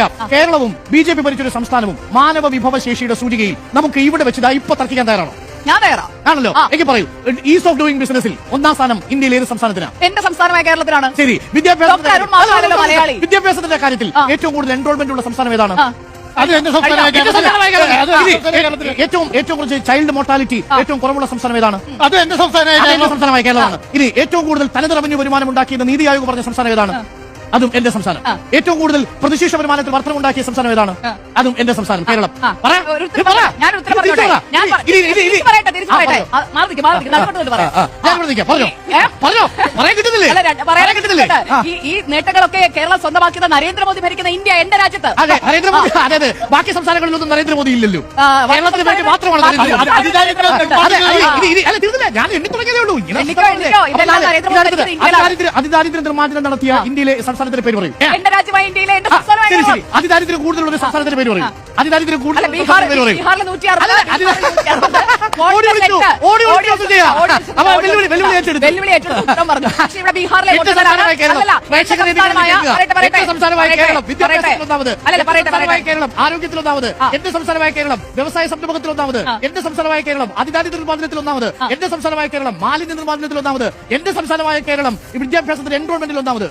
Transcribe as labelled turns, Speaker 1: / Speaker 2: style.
Speaker 1: സുജയ കേരളവും B J P ഭരിച്ചൊരു സംസ്ഥാനവും മാനവ വിഭവശേഷിയുടെ സൂചികയിൽ നമുക്ക് ഇവിടെ വെച്ച് ദാ ഇപ്പൊ തർക്കിക്കാൻ തയ്യാറാണോ?
Speaker 2: ഞാൻ തയ്യാറാ.
Speaker 1: ആണല്ലോ. എനിക്ക് പറയൂ. ഈസ് ഓഫ് ഡൂയിങ് ബിസിനസിൽ ഒന്നാം സ്ഥാനം ഇന്ത്യയിൽ ഏത് സംസ്ഥാനത്തിനാണ്
Speaker 2: എന്റെ സംസ്ഥാനമായ കേരളത്തിലാണ്.
Speaker 1: ശരി.
Speaker 2: അരുൺ
Speaker 1: വിദ്യാഭ്യാസത്തിന്റെ കാര്യത്തിൽ ഏറ്റവും കൂടുതൽ എൻറോൾമെന്റ് ഉള്ള സംസ്ഥാനം ഏതാണ്?
Speaker 3: അത് എന്റെ
Speaker 1: ഏറ്റവും ഏറ്റവും കുറച്ച് ചൈൽഡ് മോർട്ടാലിറ്റി ഏറ്റവും കുറവുള്ള സംസ്ഥാനം ഏതാണ്?
Speaker 3: അത് എന്റെ സംസ്ഥാനമായ കേരളം.
Speaker 1: സംസ്ഥാനമായ കേരളമാണ്. ഇനി ഏറ്റവും കൂടുതൽ തനത് റവന്യൂ വരുമാനം ഉണ്ടാക്കിയെന്ന് നീതി ആയോഗ് പറഞ്ഞ സംസ്ഥാനം ഏതാണ്? അതും എന്റെ സംസ്ഥാനം ഏറ്റവും കൂടുതൽ പ്രതിശീർഷ വരുമാനത്തിൽ വർധനമുണ്ടാക്കിയ സംസ്ഥാനം ഏതാണ്? അതും എന്റെ സംസ്ഥാനം കേരളം.
Speaker 2: പറയാം. പറയട്ടെ, മാറി നിൽക്ക്, മാറി നിൽക്ക്. നടുക്കോട്ട് പറയാം. ഈ നേട്ടങ്ങളൊക്കെ കേരളം സ്വന്തമാക്കിയത് നരേന്ദ്രമോദി ഭരിക്കുന്ന ഇന്ത്യ എന്റെ രാജ്യത്ത്.
Speaker 1: അതെ നരേന്ദ്രമോദി അതെ അതെ. ബാക്കി സംസ്ഥാനങ്ങളിലൊന്നും നരേന്ദ്രമോദി ഇല്ലല്ലോ. കേരളത്തിന് വേണ്ടി മാത്രമാണ്. ഞാൻ എണ്ണി തുടങ്ങിയതേ ഉള്ളൂ. അതിദാരിദ്ര്യ- നിർമ്മാർജനം നടത്തിയ ഇന്ത്യയിലെ സംസ്ഥാനത്തിന്റെ പേര് പറയും. ഏ?
Speaker 2: എന്റെ രാജ്യമായ ഇന്ത്യയിലെ
Speaker 1: ശരി ശരി. അതിദാരിദ്ര്യം കൂടുതലുള്ള സംസ്ഥാനത്തിന്റെ പേര് പറയും. അതിദാരിദ്ര്യം
Speaker 2: അല്ല
Speaker 1: വെല്ലുവിളി-. ഏറ്റെടുത്തു.
Speaker 2: ഉത്തരം പറഞ്ഞു. പക്ഷേ ഇവിടെ ബീഹാറിലെ.
Speaker 1: ഒന്നാമത് എന്റെ സംസ്ഥാനമായ. കേരളം ആരോഗ്യത്തിൽ ഒന്നാമത്
Speaker 2: ആ.
Speaker 1: എന്റെ സംസ്ഥാനമായ കേരളം വ്യവസായ സംരംഭത്തിൽ ഒന്നാമത്. എന്റെ സംസ്ഥാനമായ കേരളം അതിദാരിദ്ര്യ നിർമ്മാർജനത്തിൽ ഒന്നാമത് എന്റെ സംസ്ഥാനമായ കേരളം മാലിന്യ നിർമ്മാർജനത്തിൽ ഒന്നാമത് എന്റെ സംസ്ഥാനമായ കേരളം വിദ്യാഭ്യാസത്തിന്റെ എൻറോൾമെന്റിൽ ഒന്നാമത്